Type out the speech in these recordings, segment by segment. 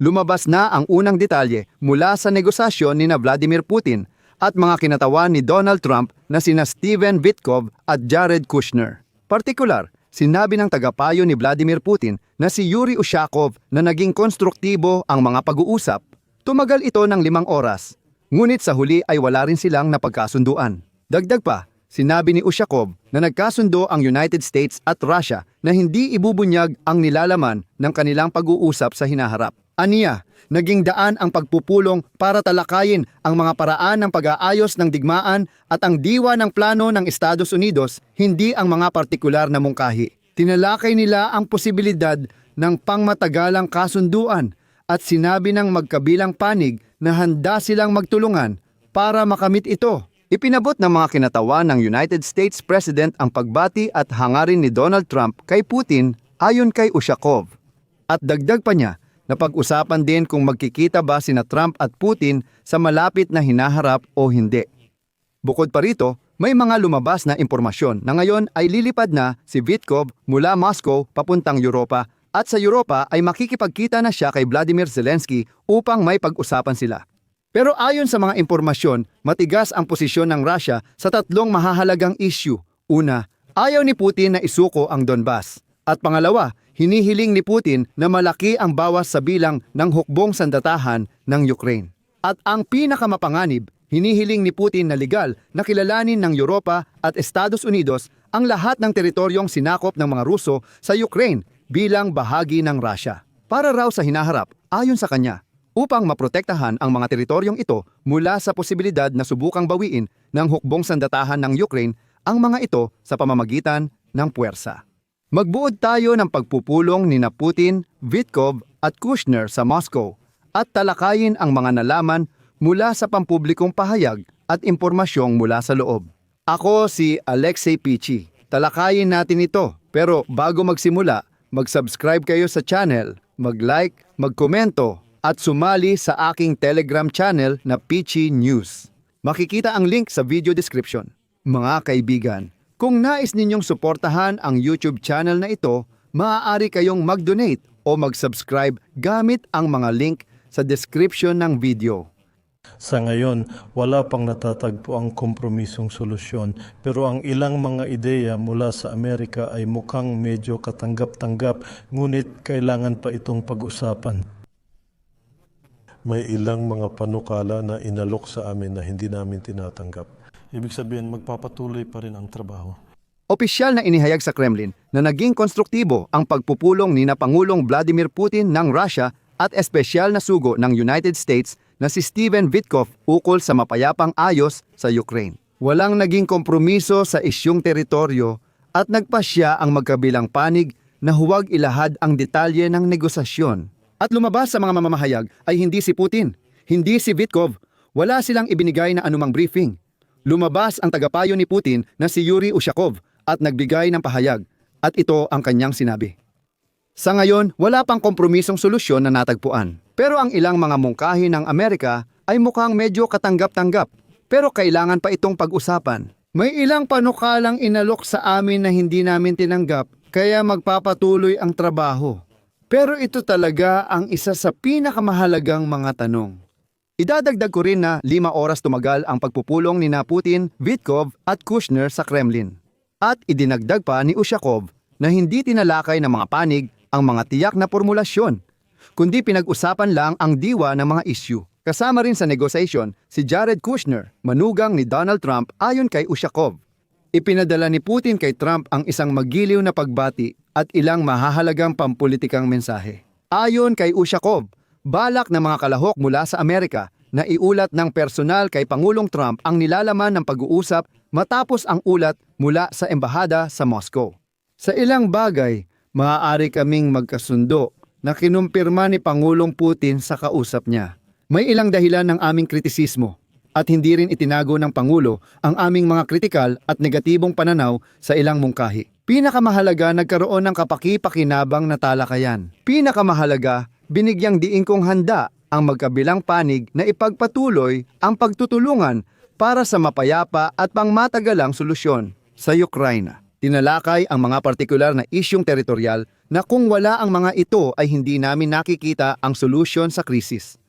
lumabas na ang unang detalye mula sa negosasyon ni na Vladimir Putin at mga kinatawan ni Donald Trump na sina Steven Vitkov at Jared Kushner. Partikular, sinabi ng tagapayo ni Vladimir Putin na si Yuri Ushakov na naging konstruktibo ang mga pag-uusap. Tumagal ito ng limang oras, ngunit sa huli ay wala rin silang napagkasunduan. Dagdag pa, sinabi ni Ushakov na nagkasundo ang United States at Russia na hindi ibubunyag ang nilalaman ng kanilang pag-uusap sa hinaharap. Aniya, naging daan ang pagpupulong para talakayin ang mga paraan ng pag-aayos ng digmaan at ang diwa ng plano ng Estados Unidos, hindi ang mga partikular na mungkahi. Tinalakay nila ang posibilidad ng pangmatagalang kasunduan at sinabi ng magkabilang panig na handa silang magtulungan para makamit ito. Ipinabot ng mga kinatawan ng United States President ang pagbati at hangarin ni Donald Trump kay Putin ayon kay Ushakov. At dagdag pa niya na pag-usapan din kung magkikita ba sina Trump at Putin sa malapit na hinaharap o hindi. Bukod pa rito, may mga lumabas na impormasyon na ngayon ay lilipad na si Vitkov mula Moscow papuntang Europa at sa Europa ay makikipagkita na siya kay Vladimir Zelensky upang may pag-usapan sila. Pero ayon sa mga impormasyon, matigas ang posisyon ng Russia sa tatlong mahahalagang issue. Una, ayaw ni Putin na isuko ang Donbas. At pangalawa, hinihiling ni Putin na malaki ang bawas sa bilang ng hukbong sandatahan ng Ukraine. At ang pinakamapanganib, hinihiling ni Putin na legal na kilalanin ng Europa at Estados Unidos ang lahat ng teritoryong sinakop ng mga Ruso sa Ukraine bilang bahagi ng Russia. Para raw sa hinaharap, ayon sa kanya, upang maprotektahan ang mga teritoryong ito mula sa posibilidad na subukang bawiin ng hukbong sandatahan ng Ukraine ang mga ito sa pamamagitan ng puwersa. Magbuod tayo ng pagpupulong ni Putin, Vitkov at Kushner sa Moscow at talakayin ang mga nalaman mula sa pampublikong pahayag at impormasyong mula sa loob. Ako si Alexei Pichi. Talakayin natin ito. Pero bago magsimula, mag-subscribe kayo sa channel, mag-like, magkomento at sumali sa aking Telegram channel na Pichi News. Makikita ang link sa video description. Mga kaibigan, kung nais ninyong suportahan ang YouTube channel na ito, maaari kayong mag-donate o mag-subscribe gamit ang mga link sa description ng video. Sa ngayon, wala pang natatagpo ang kompromisong solusyon pero ang ilang mga ideya mula sa Amerika ay mukhang medyo katanggap-tanggap ngunit kailangan pa itong pag-usapan. May ilang mga panukala na inalok sa amin na hindi namin tinatanggap. Ibig sabihin, magpapatuloy pa rin ang trabaho. Opisyal na inihayag sa Kremlin na naging konstruktibo ang pagpupulong ni na Pangulong Vladimir Putin ng Russia at espesyal na sugo ng United States na si Steven Vitkov ukol sa mapayapang ayos sa Ukraine. Walang naging kompromiso sa isyong teritoryo at nagpasya ang magkabilang panig na huwag ilahad ang detalye ng negosasyon. At lumabas sa mga mamamahayag ay hindi si Putin, hindi si Vitkov, wala silang ibinigay na anumang briefing. Lumabas ang tagapayo ni Putin na si Yuri Ushakov at nagbigay ng pahayag at ito ang kanyang sinabi. Sa ngayon, wala pang kompromisong solusyon na natagpuan. Pero ang ilang mga mungkahi ng Amerika ay mukhang medyo katanggap-tanggap. Pero kailangan pa itong pag-usapan. May ilang panukalang inalok sa amin na hindi namin tinanggap kaya magpapatuloy ang trabaho. Pero ito talaga ang isa sa pinakamahalagang mga tanong. Idadagdag ko rin na lima oras tumagal ang pagpupulong ni na Putin, Vitkov at Kushner sa Kremlin. At idinagdag pa ni Ushakov na hindi tinalakay ng mga panig ang mga tiyak na formulasyon, kundi pinag-usapan lang ang diwa ng mga issue. Kasama rin sa negotiation si Jared Kushner, manugang ni Donald Trump ayon kay Ushakov. Ipinadala ni Putin kay Trump ang isang magiliw na pagbati at ilang mahahalagang pampulitikang mensahe. Ayon kay Ushakov, balak ng mga kalahok mula sa Amerika na iulat ng personal kay Pangulong Trump ang nilalaman ng pag-uusap matapos ang ulat mula sa embahada sa Moscow. Sa ilang bagay, maaari kaming magkasundo na kinumpirma ni Pangulong Putin sa kausap niya. May ilang dahilan ng aming kritisismo at hindi rin itinago ng Pangulo ang aming mga kritikal at negatibong pananaw sa ilang mungkahi. Pinakamahalaga nagkaroon ng kapaki-pakinabang na talakayan. Pinakamahalaga, binigyang diin kong handa ang magkabilang panig na ipagpatuloy ang pagtutulungan para sa mapayapa at pangmatagalang solusyon sa Ukraine. Tinalakay ang mga partikular na isyong teritorial na kung wala ang mga ito ay hindi namin nakikita ang solusyon sa krisis.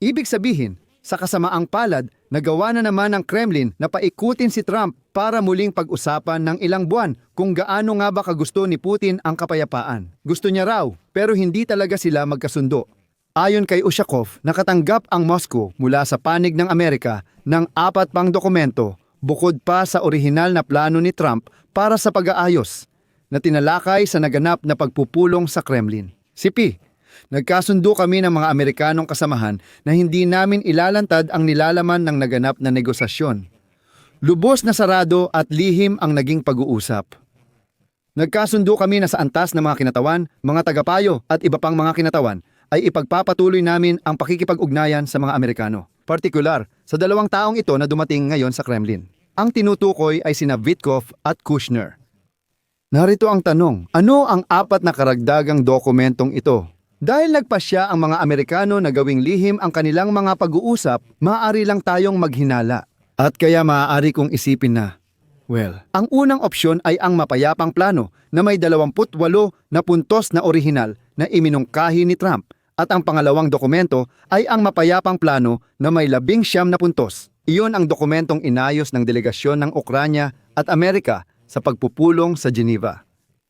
Ibig sabihin, sa kasamaang palad, nagawa na naman ng Kremlin na paikutin si Trump para muling pag-usapan ng ilang buwan kung gaano nga ba kagusto ni Putin ang kapayapaan. Gusto niya raw, pero hindi talaga sila magkasundo. Ayon kay Ushakov, nakatanggap ang Moscow mula sa panig ng Amerika ng apat pang dokumento bukod pa sa orihinal na plano ni Trump para sa pag-aayos na tinalakay sa naganap na pagpupulong sa Kremlin. Si P. Nagkasundo kami ng mga Amerikanong kasamahan na hindi namin ilalantad ang nilalaman ng naganap na negosasyon. Lubos na sarado at lihim ang naging pag-uusap. Nagkasundo kami na sa antas ng mga kinatawan, mga tagapayo at iba pang mga kinatawan ay ipagpapatuloy namin ang pakikipag-ugnayan sa mga Amerikano. Partikular sa dalawang taong ito na dumating ngayon sa Kremlin. Ang tinutukoy ay sina Vitkov at Kushner. Narito ang tanong, ano ang apat na karagdagang dokumentong ito? Dahil nagpasya ang mga Amerikano na gawing lihim ang kanilang mga pag-uusap, maaari lang tayong maghinala. At kaya maaari kong isipin na, well, ang unang opsyon ay ang mapayapang plano na may 28 na puntos na orihinal na iminungkahi ni Trump at ang pangalawang dokumento ay ang mapayapang plano na may labing siyam na puntos. Iyon ang dokumentong inayos ng delegasyon ng Ukranya at Amerika sa pagpupulong sa Geneva.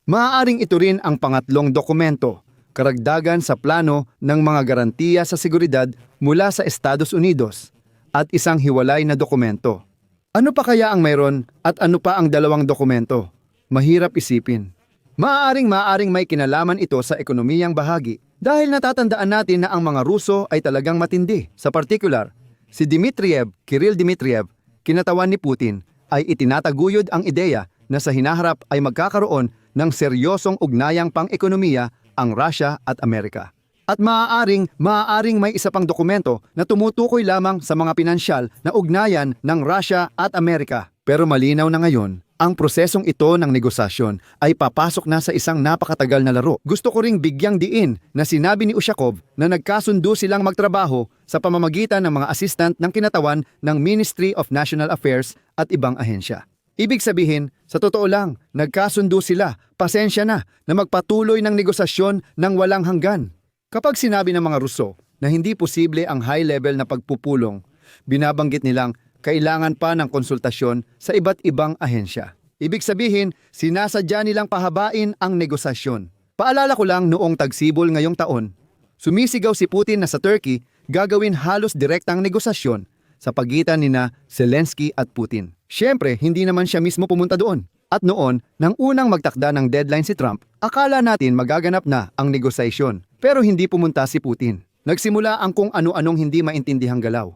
Maaaring ito rin ang pangatlong dokumento, karagdagan sa plano ng mga garantiya sa seguridad mula sa Estados Unidos at isang hiwalay na dokumento. Ano pa kaya ang mayroon at ano pa ang dalawang dokumento? Mahirap isipin. Maaaring maaring may kinalaman ito sa ekonomiyang bahagi dahil natatandaan natin na ang mga Ruso ay talagang matindi. Sa partikular, si Dmitriev, Kirill Dmitriev, kinatawan ni Putin, ay itinataguyod ang ideya na sa hinaharap ay magkakaroon ng seryosong ugnayang pang-ekonomiya ang Russia at Amerika. At maaaring, maaaring may isa pang dokumento na tumutukoy lamang sa mga pinansyal na ugnayan ng Russia at Amerika. Pero malinaw na ngayon, ang prosesong ito ng negosasyon ay papasok na sa isang napakatagal na laro. Gusto ko ring bigyang diin na sinabi ni Ushakov na nagkasundo silang magtrabaho sa pamamagitan ng mga assistant ng kinatawan ng Ministry of National Affairs at ibang ahensya. Ibig sabihin, sa totoo lang, nagkasundo sila, pasensya na, na magpatuloy ng negosasyon ng walang hanggan. Kapag sinabi ng mga Ruso na hindi posible ang high-level na pagpupulong, binabanggit nilang kailangan pa ng konsultasyon sa iba't ibang ahensya. Ibig sabihin, sinasadya nilang pahabain ang negosasyon. Paalala ko lang noong tagsibol ngayong taon, sumisigaw si Putin na sa Turkey gagawin halos direktang negosasyon sa pagitan ni na Zelensky at Putin. Siyempre, hindi naman siya mismo pumunta doon. At noon, nang unang magtakda ng deadline si Trump, akala natin magaganap na ang negosasyon. Pero hindi pumunta si Putin. Nagsimula ang kung ano-anong hindi maintindihang galaw.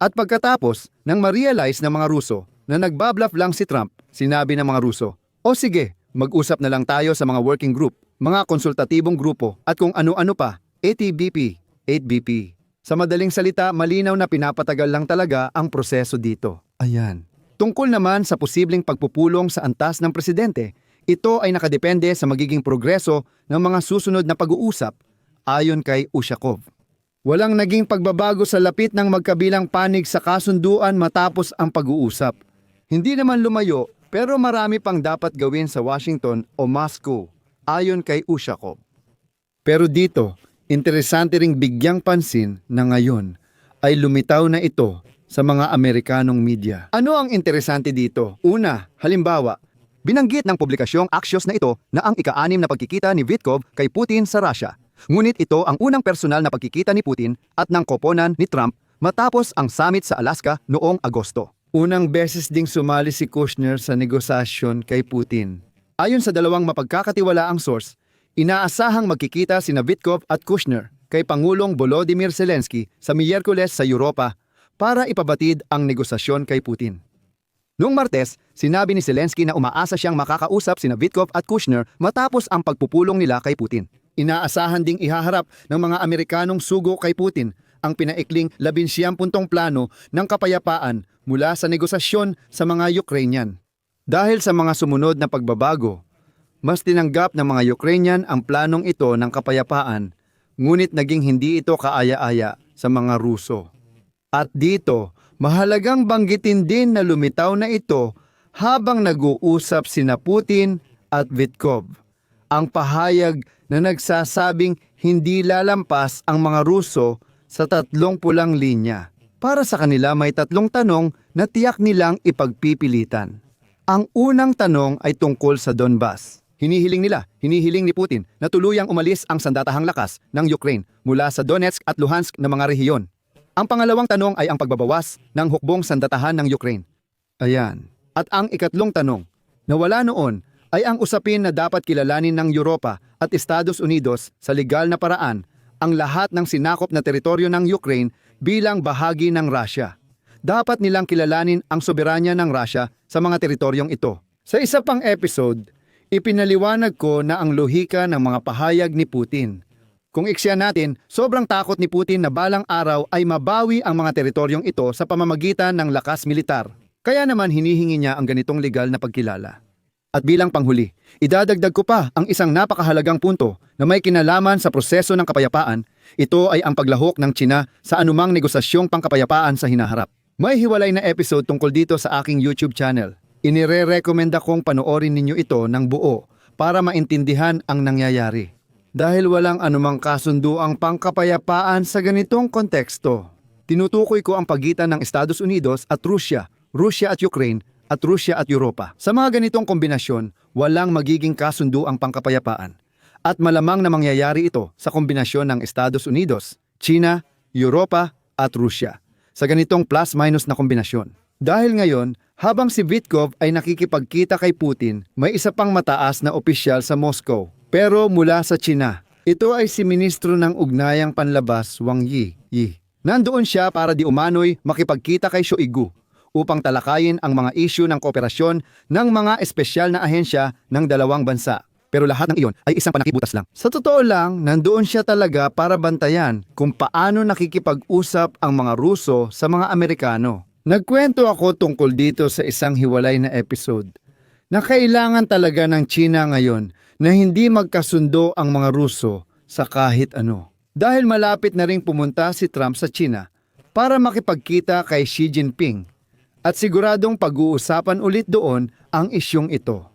At pagkatapos, nang ma-realize ng mga Ruso na nagbabluff lang si Trump, sinabi ng mga Ruso, O sige, mag-usap na lang tayo sa mga working group, mga konsultatibong grupo at kung ano-ano pa, ATBP, 8BP. Sa madaling salita, malinaw na pinapatagal lang talaga ang proseso dito. Ayan. Tungkol naman sa posibleng pagpupulong sa antas ng presidente, ito ay nakadepende sa magiging progreso ng mga susunod na pag-uusap ayon kay Ushakov. Walang naging pagbabago sa lapit ng magkabilang panig sa kasunduan matapos ang pag-uusap. Hindi naman lumayo pero marami pang dapat gawin sa Washington o Moscow ayon kay Ushakov. Pero dito, interesante ring bigyang pansin na ngayon ay lumitaw na ito sa mga Amerikanong media. Ano ang interesante dito? Una, halimbawa, binanggit ng publikasyong Axios na ito na ang ika-anim na pagkikita ni Vitkov kay Putin sa Russia. Ngunit ito ang unang personal na pagkikita ni Putin at ng koponan ni Trump matapos ang summit sa Alaska noong Agosto. Unang beses ding sumali si Kushner sa negosasyon kay Putin. Ayon sa dalawang mapagkakatiwalaang source, inaasahang magkikita sina Vitkov at Kushner kay Pangulong Volodymyr Zelensky sa Miyerkules sa Europa para ipabatid ang negosasyon kay Putin. Noong Martes, sinabi ni Zelensky na umaasa siyang makakausap sina Vitkov at Kushner matapos ang pagpupulong nila kay Putin. Inaasahan ding ihaharap ng mga Amerikanong sugo kay Putin ang pinaikling labinsyam puntong plano ng kapayapaan mula sa negosasyon sa mga Ukrainian. Dahil sa mga sumunod na pagbabago, mas tinanggap ng mga Ukrainian ang planong ito ng kapayapaan, ngunit naging hindi ito kaaya-aya sa mga Ruso. At dito, mahalagang banggitin din na lumitaw na ito habang nag-uusap sina Putin at Vitkov. ang pahayag na nagsasabing hindi lalampas ang mga Ruso sa tatlong pulang linya. Para sa kanila may tatlong tanong na tiyak nilang ipagpipilitan. Ang unang tanong ay tungkol sa Donbas. Hinihiling nila, hinihiling ni Putin na tuluyang umalis ang sandatahang lakas ng Ukraine mula sa Donetsk at Luhansk na mga rehiyon. Ang pangalawang tanong ay ang pagbabawas ng hukbong sandatahan ng Ukraine. Ayan. At ang ikatlong tanong, na wala noon, ay ang usapin na dapat kilalanin ng Europa at Estados Unidos sa legal na paraan ang lahat ng sinakop na teritoryo ng Ukraine bilang bahagi ng Russia. Dapat nilang kilalanin ang soberanya ng Russia sa mga teritoryong ito. Sa isa pang episode, ipinaliwanag ko na ang lohika ng mga pahayag ni Putin. Kung iksya natin, sobrang takot ni Putin na balang araw ay mabawi ang mga teritoryong ito sa pamamagitan ng lakas militar. Kaya naman hinihingi niya ang ganitong legal na pagkilala. At bilang panghuli, idadagdag ko pa ang isang napakahalagang punto na may kinalaman sa proseso ng kapayapaan. Ito ay ang paglahok ng Tsina sa anumang negosasyong pangkapayapaan sa hinaharap. May hiwalay na episode tungkol dito sa aking YouTube channel. Inire-recommenda kong panoorin ninyo ito ng buo para maintindihan ang nangyayari. Dahil walang anumang kasunduang pangkapayapaan sa ganitong konteksto. Tinutukoy ko ang pagitan ng Estados Unidos at Rusya, Rusya at Ukraine, at Rusya at Europa. Sa mga ganitong kombinasyon, walang magiging kasunduang pangkapayapaan. At malamang na mangyayari ito sa kombinasyon ng Estados Unidos, China, Europa at Rusya. Sa ganitong plus-minus na kombinasyon. Dahil ngayon, habang si Vitkov ay nakikipagkita kay Putin, may isa pang mataas na opisyal sa Moscow. Pero mula sa China. Ito ay si Ministro ng Ugnayang Panlabas, Wang Yi. Yi. Nandoon siya para di umano'y makipagkita kay Shoigu upang talakayin ang mga isyu ng kooperasyon ng mga espesyal na ahensya ng dalawang bansa. Pero lahat ng iyon ay isang panakibutas lang. Sa totoo lang, nandoon siya talaga para bantayan kung paano nakikipag-usap ang mga Ruso sa mga Amerikano. Nagkwento ako tungkol dito sa isang hiwalay na episode na kailangan talaga ng China ngayon na hindi magkasundo ang mga Ruso sa kahit ano. Dahil malapit na ring pumunta si Trump sa China para makipagkita kay Xi Jinping at siguradong pag-uusapan ulit doon ang isyong ito.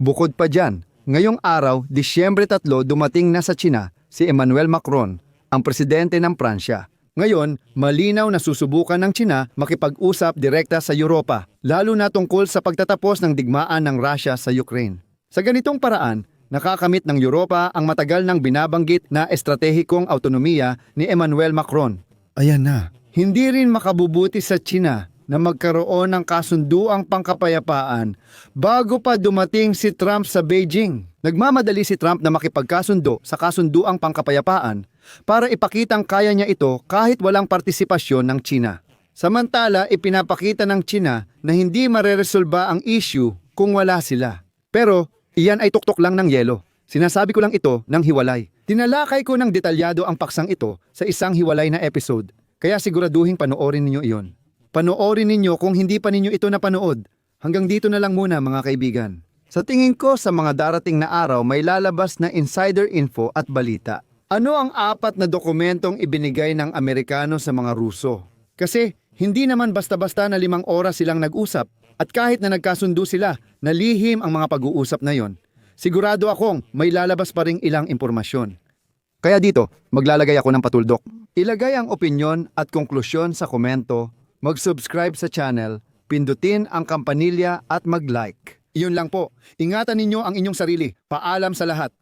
Bukod pa dyan, ngayong araw, Disyembre 3, dumating na sa China si Emmanuel Macron, ang presidente ng Pransya. Ngayon, malinaw na susubukan ng China makipag-usap direkta sa Europa, lalo na tungkol sa pagtatapos ng digmaan ng Russia sa Ukraine. Sa ganitong paraan, nakakamit ng Europa ang matagal nang binabanggit na estratehikong autonomiya ni Emmanuel Macron. Ayan na. Hindi rin makabubuti sa China na magkaroon ng kasunduang pangkapayapaan bago pa dumating si Trump sa Beijing. Nagmamadali si Trump na makipagkasundo sa kasunduang pangkapayapaan para ipakitang kaya niya ito kahit walang partisipasyon ng China. Samantala, ipinapakita ng China na hindi mareresolba ang issue kung wala sila. Pero, iyan ay tuktok lang ng yelo. Sinasabi ko lang ito ng hiwalay. Tinalakay ko ng detalyado ang paksang ito sa isang hiwalay na episode, kaya siguraduhin panoorin ninyo iyon. Panoorin ninyo kung hindi pa ninyo ito napanood. Hanggang dito na lang muna mga kaibigan. Sa tingin ko sa mga darating na araw may lalabas na insider info at balita. Ano ang apat na dokumentong ibinigay ng Amerikano sa mga Ruso? Kasi hindi naman basta-basta na limang oras silang nag-usap at kahit na nagkasundo sila na lihim ang mga pag-uusap na yon, sigurado akong may lalabas pa ring ilang impormasyon. Kaya dito, maglalagay ako ng patuldok. Ilagay ang opinyon at konklusyon sa komento, mag-subscribe sa channel, pindutin ang kampanilya at mag-like. Iyon lang po. Ingatan ninyo ang inyong sarili. Paalam sa lahat.